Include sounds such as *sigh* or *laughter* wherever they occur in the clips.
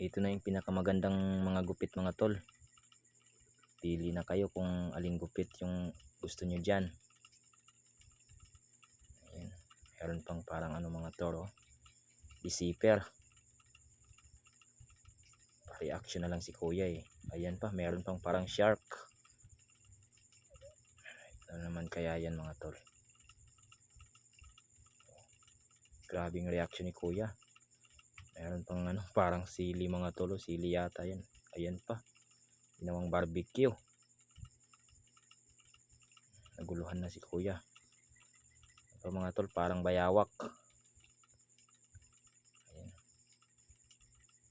ito na yung pinakamagandang mga gupit mga tol. Pili na kayo kung aling gupit yung gusto nyo dyan. Ayan. meron pang parang ano mga tol oh. deceiver reaction na lang si kuya eh. Ayan pa meron pang parang shark. Ano naman kaya yan mga tol. Grabing reaction ni kuya meron pang ano parang sili mga tolo sili yata yan. Ayan pa. Ginawang barbecue. Naguluhan na si kuya. Ito mga tol parang bayawak. Ayan.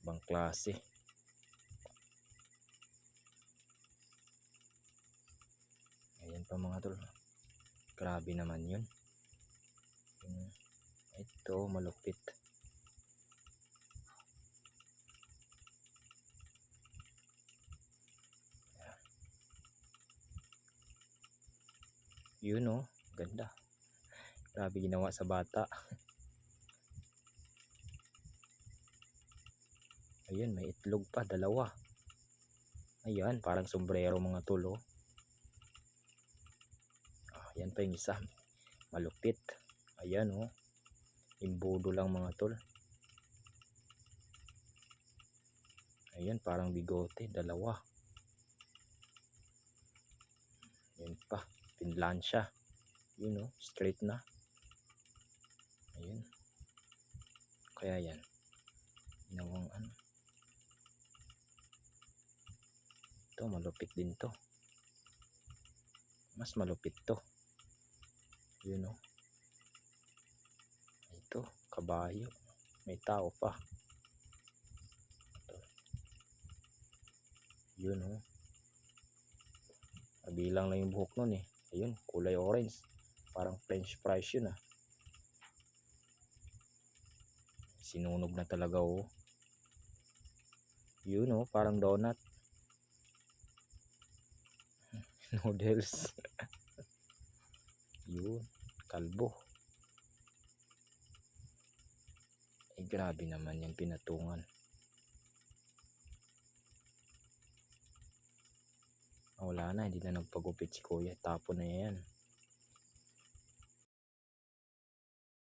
Ibang klase. Ayan pa mga tol. Grabe naman Yun. ito malupit yun oh. Ganda. Grabe ginawa sa bata. Ayun may itlog pa dalawa. Ayan parang sombrero mga tulo ah, yan pa yung isa. Malupit. Ayan oh. Imbudo lang mga tol. Ayan parang bigote dalawa. Yan pa pinlansya yun oh straight na. Ayun. Kaya yan. Ginawang ano. Ito malupit din to. Mas malupit to. Yun oh ito kabayo. May tao pa. Ito. yun oh kabilang lang yung buhok nun eh ayun kulay orange. Parang french fries yun ah. Sinunog na talaga oh. Yun oh parang donut. *laughs* Noodles. *laughs* Yun kalbo. Eh grabe naman yung pinatungan wala na hindi na nagpagupit si kuya tapo na yan